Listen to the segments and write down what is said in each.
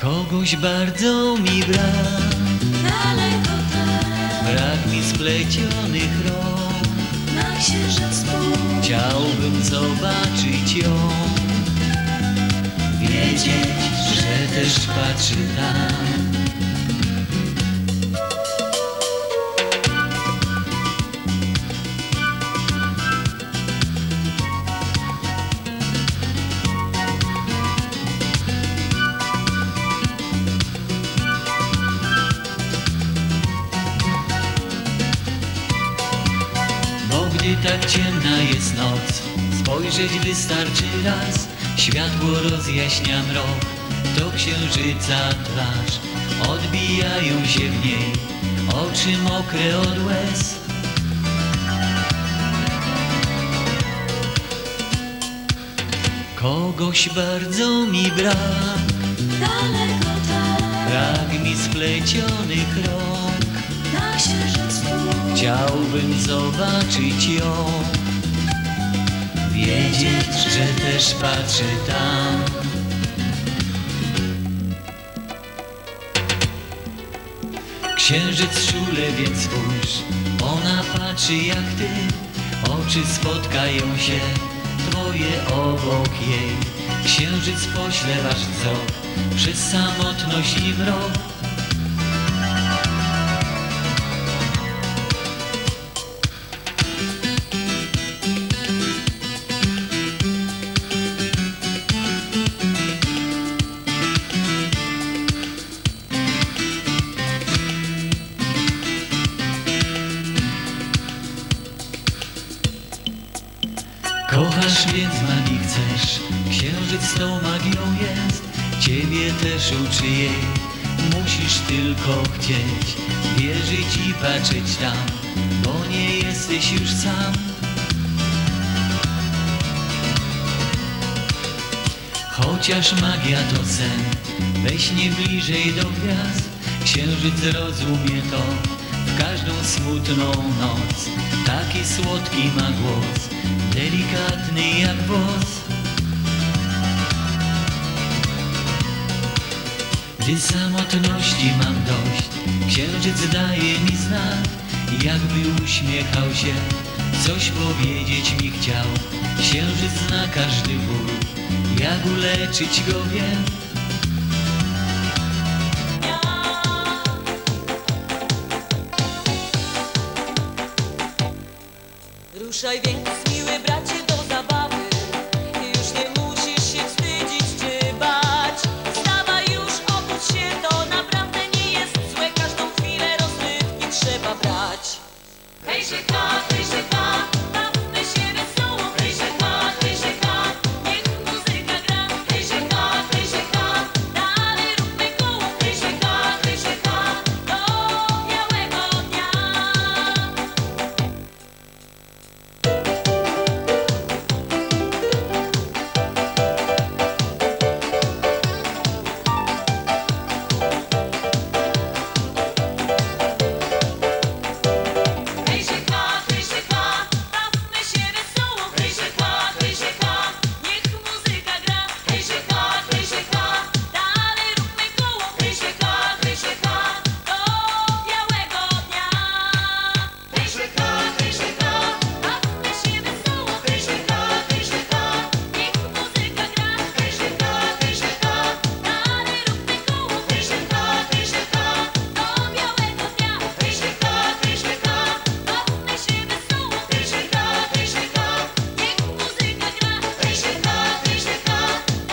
Kogoś bardzo mi brak, Daleko tam, brak mi splecionych rąk. na księżyc. Chciałbym zobaczyć ją, wiedzieć, że też patrzy tam. Tak ciemna jest noc, spojrzeć wystarczy raz. Światło rozjaśnia mrok, to księżyca twarz. Odbijają się w niej oczy mokre od łez. Kogoś bardzo mi brak, Daleko tam, brak mi splecionych rąk. na spójrz. Chciałbym zobaczyć ją, wiedzieć, że też patrzy tam. Księżyc szule, więc spójrz, ona patrzy jak ty, oczy spotkają się, twoje obok jej. Księżyc pośle wasz wzrok przez samotność i mrok. Chcesz, księżyc tą magią jest, ciebie też uczy jej, musisz tylko chcieć, wierzyć i patrzeć tam, bo nie jesteś już sam. Chociaż magia to sen, weź nie bliżej do gwiazd, księżyc zrozumie to każdą smutną noc. Taki słodki ma głos, delikatny jak włos. Gdy samotności mam dość, księżyc daje mi znak, jakby uśmiechał się, coś powiedzieć mi chciał. Księżyc zna każdy ból, jak uleczyć go wiem. Ruszaj więc, miły bracie,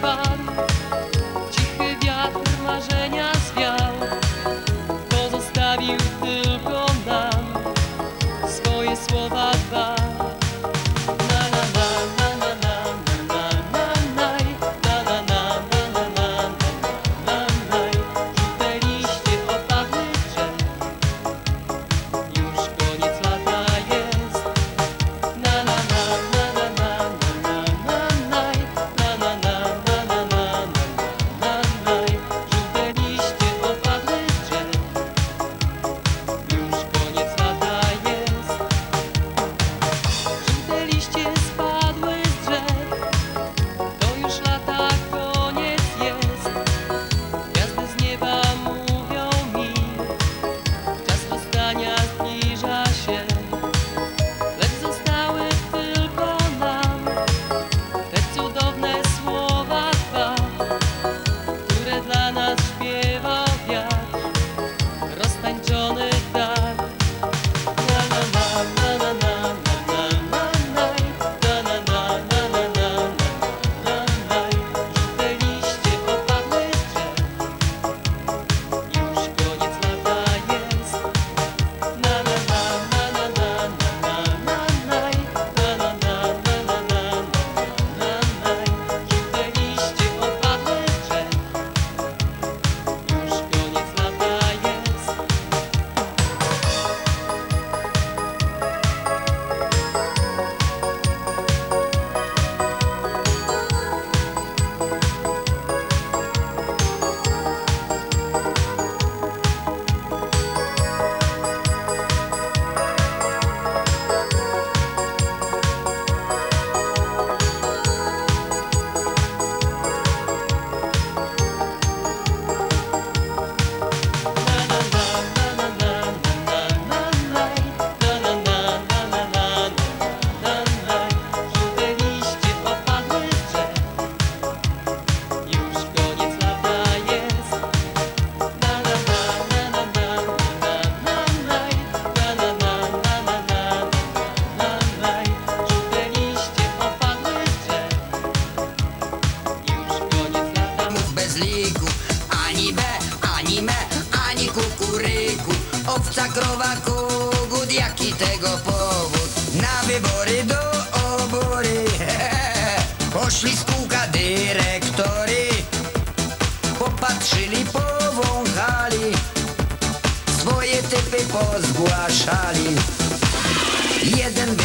disparo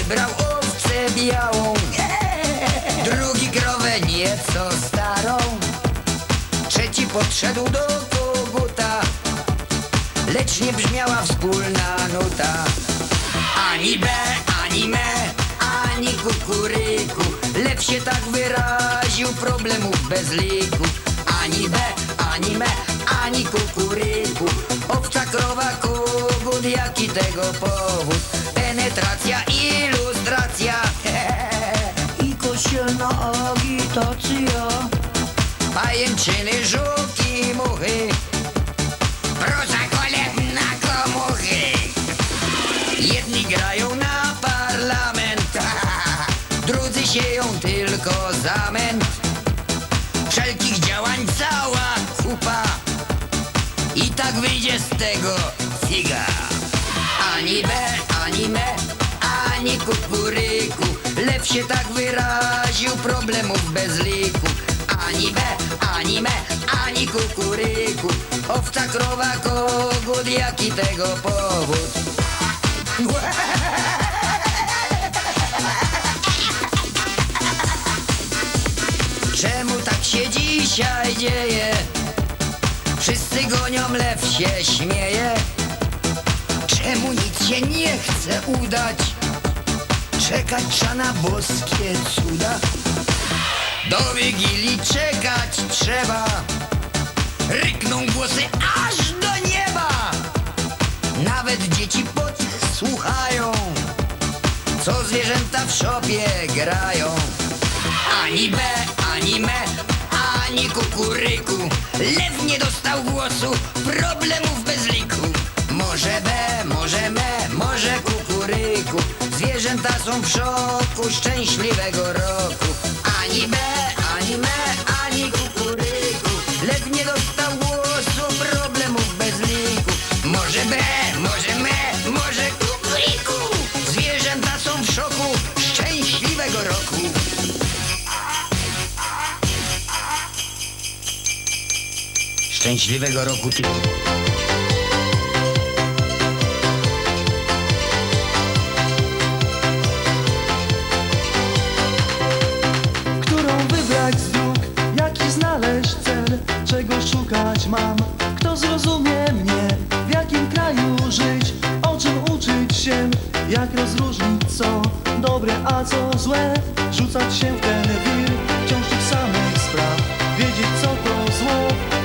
Wybrał owcę białą. Drugi krowę nieco starą. Trzeci podszedł do koguta. Lecz nie brzmiała wspólna nuta. Ani be, ani me, ani kukuryku. Lew się tak wyraził, problemów bez liku. Ani be, ani me, ani kukuryku. Owca, krowa, kogut, jaki tego powód Penetracja, ilustracja. I kościelna agitacja Pajęczyny, się tak wyraził, problemów bez liku Ani be, ani me, ani kukuryku Owca, krowa, kogut, jaki tego powód Czemu tak się dzisiaj dzieje? Wszyscy gonią, lew się śmieje Czemu nic się nie chce udać? Czekać trzeba na boskie cuda. Do Wigilii czekać trzeba. Rykną głosy aż do nieba. Nawet dzieci podsłuchają Co zwierzęta w szopie grają. Ani be, ani me, ani kukuryku. Lew nie dostał głosu, problemów bez liku. Może be, Święta są w szoku szczęśliwego roku. Ani me, ani me, ani kukuryku. Lew nie dostał głosu, problemów bez liku. Może bre, może me, może kukuryku. Zwierzęta są w szoku szczęśliwego roku. Szczęśliwego roku ty... mam, kto zrozumie mnie, w jakim kraju żyć, o czym uczyć się, jak rozróżnić co dobre, a co złe, rzucać się w ten wir, wciąż tych samych spraw, wiedzieć co to zło,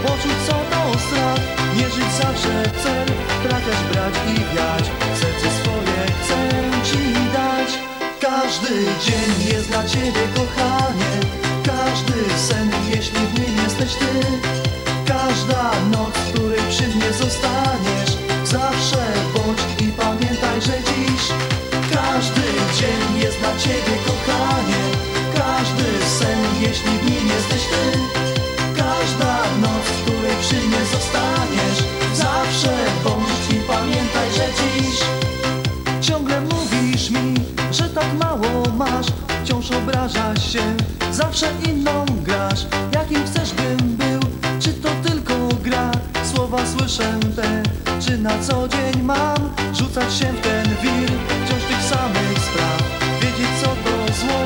poczuć co to strach, nie żyć zawsze cel, trafiać, brać i wiać, serce swoje chcę ci dać. Każdy dzień jest dla ciebie kochanie. Każdy sen, jeśli w nim jesteś ty Każda noc, której przy mnie zostaniesz. Zawsze bądź i pamiętaj, że dziś Każdy dzień jest dla ciebie kochanie. Każdy sen, jeśli w nim jesteś ty. Każda noc, której przy mnie zostaniesz. Zawsze bądź i pamiętaj, że dziś Ciągle mówisz mi, że tak mało masz. Wciąż obrażasz się, zawsze inną grasz. Jakim chcesz bym Słowa słyszę te, czy na co dzień mam Rzucać się w ten wir, wciąż tych samych spraw. Wiedzieć co to zło,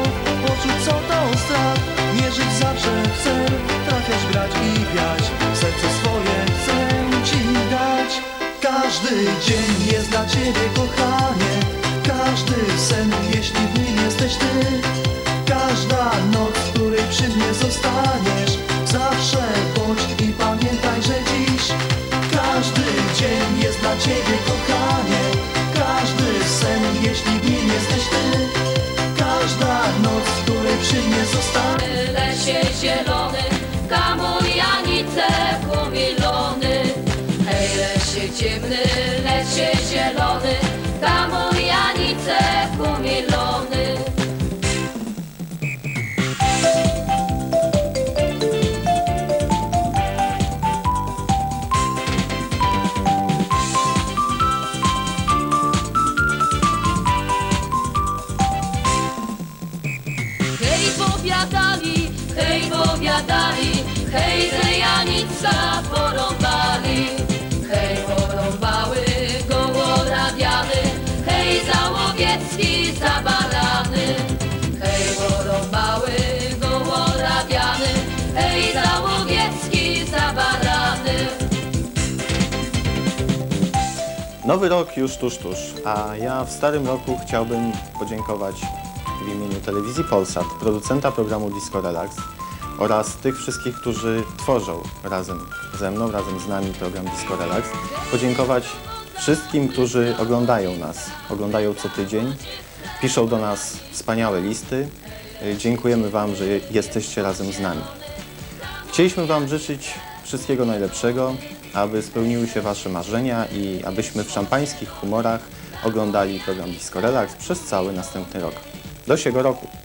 poczuć co to strach. Nie żyć zawsze chcę, trafiać, brać i wiać. Serce swoje chcę ci dać. Każdy dzień jest dla ciebie kochanie. Każdy sen, jeśli w nim jesteś ty zielony, kamujanice kumilony. Hej, lesie ciemny, gołorabiany, hej, załowiecki. Hej, gołorabiany, hej, załowiecki. Nowy rok już tuż, tuż, a ja w starym roku chciałbym podziękować w imieniu telewizji Polsat, producenta programu Disco Relax oraz tych wszystkich, którzy tworzą razem ze mną, razem z nami program Disco Relax. Podziękować wszystkim, którzy oglądają nas, oglądają co tydzień, piszą do nas wspaniałe listy. Y, Dziękujemy Wam, że jesteście razem z nami. Chcieliśmy Wam życzyć wszystkiego najlepszego, aby spełniły się Wasze marzenia i abyśmy w szampańskich humorach oglądali program Disco Relax przez cały następny rok. Do siego roku!